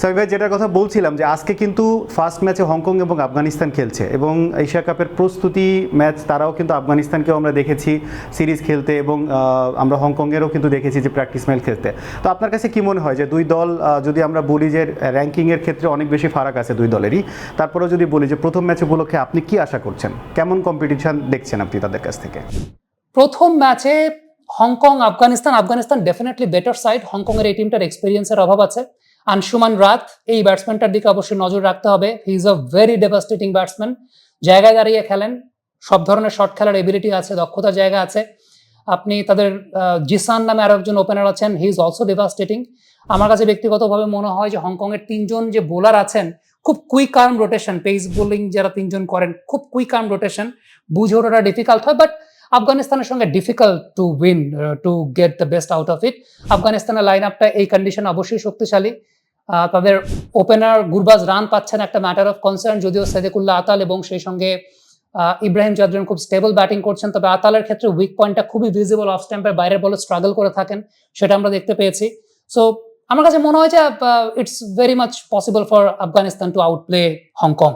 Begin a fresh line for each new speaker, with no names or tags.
সামি ভাই, যেটার কথা বলছিলাম যে আজকে কিন্তু ফার্স্ট ম্যাচে হংকং এবং আফগানিস্তান খেলছে এবং এশিয়া কাপের প্রস্তুতি ম্যাচ তারাও কিন্তু আফগানিস্তানকেও আমরা দেখেছি সিরিজ খেলতে এবং আমরা হংকংয়েরও কিন্তু দেখেছি যে প্র্যাকটিস ম্যাচ খেলতে। তো আপনার কাছে কি মনে হয় যে দুই দল যদি আমরা বলি যে র্যাঙ্কিংয়ের ক্ষেত্রে অনেক বেশি ফারাক আছে দুই দলেরই, তারপরেও যদি বলি যে প্রথম ম্যাচ উপলক্ষে আপনি কি আশা করছেন? কেমন কম্পিটিশন দেখছেন আপনি তাদের কাছ থেকে?
প্রথম ম্যাচে Hong Kong, Afghanistan Afghanistan definitely better side Hong Kong এর এই টিমটার এক্সপিরিয়েন্সের অভাব আছে। আনসুমান রাত, এই ব্যাটসম্যানটার দিকে অবশ্যই নজর রাখতে হবে। He is a very devastating batsman জায়গায় দাঁড়িয়ে খেলেন, সব ধরনের শর্ট খেলার এবিলিটি আছে, দক্ষতার জায়গা আছে। আপনি তাদের জিসান নামে আরও একজন ওপেনার আছেন হি ইজ অলসো ডেভাস্টেটিং আমার কাছে ব্যক্তিগতভাবে মনে হয় যে হংকং এর তিনজন যে বোলার আছেন, খুব quick arm rotation pace bowling যারা তিনজন করেন, খুব কুইক আর্ম রোটেশন বুঝে ওঠাটা ডিফিকাল্ট হয় বাট আফগানিস্তানের সঙ্গে difficult to win to get the best out of it আফগানিস্তানের লাইন আপটা এই কন্ডিশন অবশ্যই শক্তিশালী। তাদের ওপেনার গুরবাজ রান পাচ্ছেন একটা ম্যাটার অফ কনসার্ন যদিও সেদেকুল্লাহ আতাল এবং সেই সঙ্গে ইব্রাহিম জাদরান খুব স্টেবল ব্যাটিং করছেন। তবে আতালের ক্ষেত্রে উইক পয়েন্টটা খুবই ভিজিবল অফ স্ট্যাম্পের বাইরের বলে স্ট্রাগল করে থাকেন, সেটা আমরা দেখতে পেয়েছি। সো আমার কাছে মনে হয় যে it's very much possible for Afghanistan to outplay Hong Kong